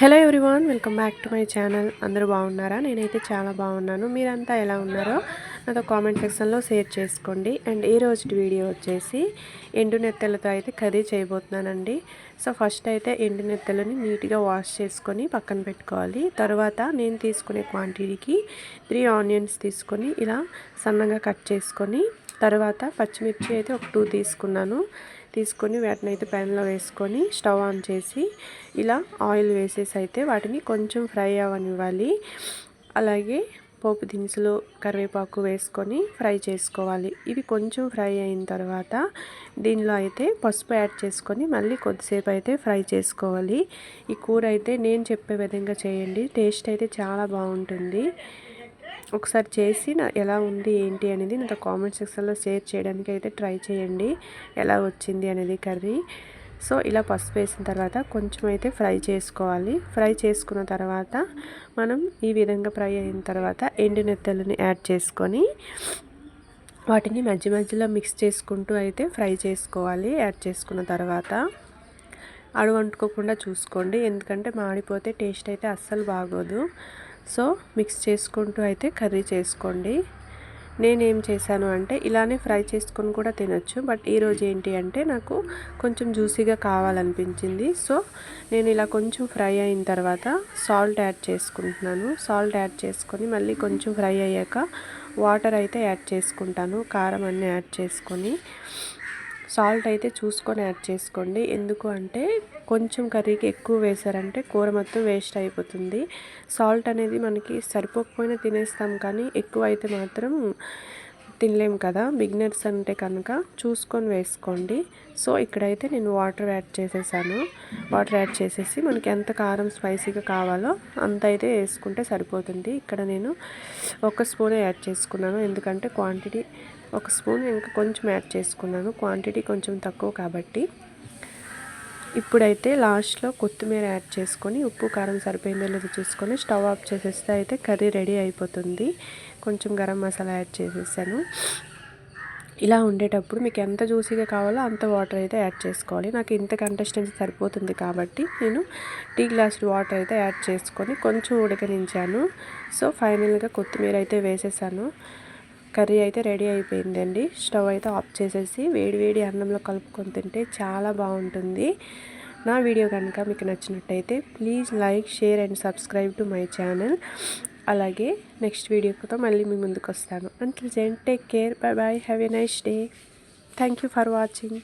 Hello everyone welcome back to my channel అందరూ బాగున్నారా? నేనైతే చాలా బాగున్నాను. మీరంతా ఎలా ఉన్నారో నాతో కామెంట్ సెక్షన్లో షేర్ చేసుకోండి. అండ్ ఈ రోజు వీడియో వచ్చేసి ఎండు నెత్తలతో అయితే కర్రీ చేయబోతున్నానండి. సో ఫస్ట్ అయితే ఎండు నెత్తలని నీట్గా వాష్ చేసుకొని పక్కన పెట్టుకోవాలి. తర్వాత నేను తీసుకునే క్వాంటిటీకి త్రీ ఆనియన్స్ తీసుకొని ఇలా సన్నగా కట్ చేసుకొని తర్వాత పచ్చిమిర్చి అయితే ఒక టూ తీసుకున్నాను. తీసుకొని వాటిని అయితే ప్యాన్లో వేసుకొని స్టవ్ ఆన్ చేసి ఇలా ఆయిల్ వేసేసి అయితే వాటిని కొంచెం ఫ్రై అవ్వనివ్వాలి అలాగే పోపు దినుసులు కరివేపాకు వేసుకొని ఫ్రై చేసుకోవాలి. ఇవి కొంచెం ఫ్రై అయిన తర్వాత దీనిలో అయితే పసుపు యాడ్ చేసుకొని మళ్ళీ కొద్దిసేపు అయితే ఫ్రై చేసుకోవాలి. ఈ కూర అయితే నేను చెప్పే విధంగా చేయండి. టేస్ట్ అయితే చాలా బాగుంటుంది. ఒకసారి చేసి నా ఎలా ఉంది ఏంటి అనేది నాతో కామెంట్ సెక్షన్లో షేర్ చేయడానికి అయితే ట్రై చేయండి. ఎలా వచ్చింది అనేది కర్రీ. సో ఇలా పసుపు వేసిన తర్వాత కొంచెం అయితే ఫ్రై చేసుకోవాలి. ఫ్రై చేసుకున్న తర్వాత మనం ఈ విధంగా ఫ్రై అయిన తర్వాత ఎండు నెత్తలని యాడ్ చేసుకొని వాటిని మధ్య మధ్యలో మిక్స్ చేసుకుంటూ అయితే ఫ్రై చేసుకోవాలి. యాడ్ చేసుకున్న తర్వాత అడుగంటుకోకుండా చూసుకోండి. ఎందుకంటే మాడిపోతే టేస్ట్ అయితే అస్సలు బాగోదు. సో మిక్స్ చేసుకుంటూ అయితే కర్రీ చేసుకోండి. నేనేం చేశాను అంటే ఇలానే ఫ్రై చేసుకొని కూడా తినొచ్చు. బట్ ఈరోజు ఏంటి అంటే నాకు కొంచెం జ్యూసీగా కావాలనిపించింది. సో నేను ఇలా కొంచెం ఫ్రై అయిన తర్వాత సాల్ట్ యాడ్ చేసుకుంటున్నాను. సాల్ట్ యాడ్ చేసుకొని మళ్ళీ కొంచెం ఫ్రై అయ్యాక వాటర్ అయితే యాడ్ చేసుకుంటాను. కారం అన్నీ యాడ్ చేసుకొని. సాల్ట్ అయితే చూసుకొని యాడ్ చేసుకోండి. ఎందుకు అంటే కొంచెం కర్రీకి ఎక్కువ వేసారంటే కూర మొత్తం వేస్ట్ అయిపోతుంది. సాల్ట్ అనేది మనకి సరిపోకపోయినా తినేస్తాం కానీ ఎక్కువ అయితే మాత్రం తినలేం కదా. బిగినర్స్ అంటే కనుక చూసుకొని వేసుకోండి. సో ఇక్కడైతే నేను వాటర్ యాడ్ చేసేసాను. వాటర్ యాడ్ చేసేసి మనకి ఎంత కారం స్పైసీగా కావాలో అంత అయితే వేసుకుంటే సరిపోతుంది. ఇక్కడ నేను ఒక స్పూనే యాడ్ చేసుకున్నాను. ఎందుకంటే క్వాంటిటీ ఒక స్పూన్ ఇంకా కొంచెం యాడ్ చేసుకున్నాను. క్వాంటిటీ కొంచెం తక్కువ కాబట్టి. ఇప్పుడైతే లాస్ట్లో కొత్తిమీర యాడ్ చేసుకొని ఉప్పు కారం సరిపోయిందో లేదో చూసుకొని స్టవ్ ఆఫ్ చేసేస్తే అయితే కర్రీ రెడీ అయిపోతుంది. కొంచెం గరం మసాలా యాడ్ చేసేసాను. ఇలా ఉండేటప్పుడు మీకు ఎంత జ్యూసీగా కావాలో అంత వాటర్ అయితే యాడ్ చేసుకోవాలి. నాకు ఇంత కంటెస్టెన్సీ సరిపోతుంది కాబట్టి నేను టీ గ్లాస్ వాటర్ అయితే యాడ్ చేసుకొని కొంచెం ఉడకనించాను. సో ఫైనల్గా కొత్తిమీర అయితే వేసేసాను. కర్రీ అయితే రెడీ అయిపోయిందండి. స్టవ్ అయితే ఆఫ్ చేసేసి వేడి వేడి అన్నంలో కలుపుకొని తింటే చాలా బాగుంటుంది. నా వీడియో కనుక మీకు నచ్చినట్టయితే please like share and subscribe to my channel. అలాగే నెక్స్ట్ వీడియోతో మళ్ళీ మీ ముందుకు వస్తాను. And then take care bye bye have a nice day thank you for watching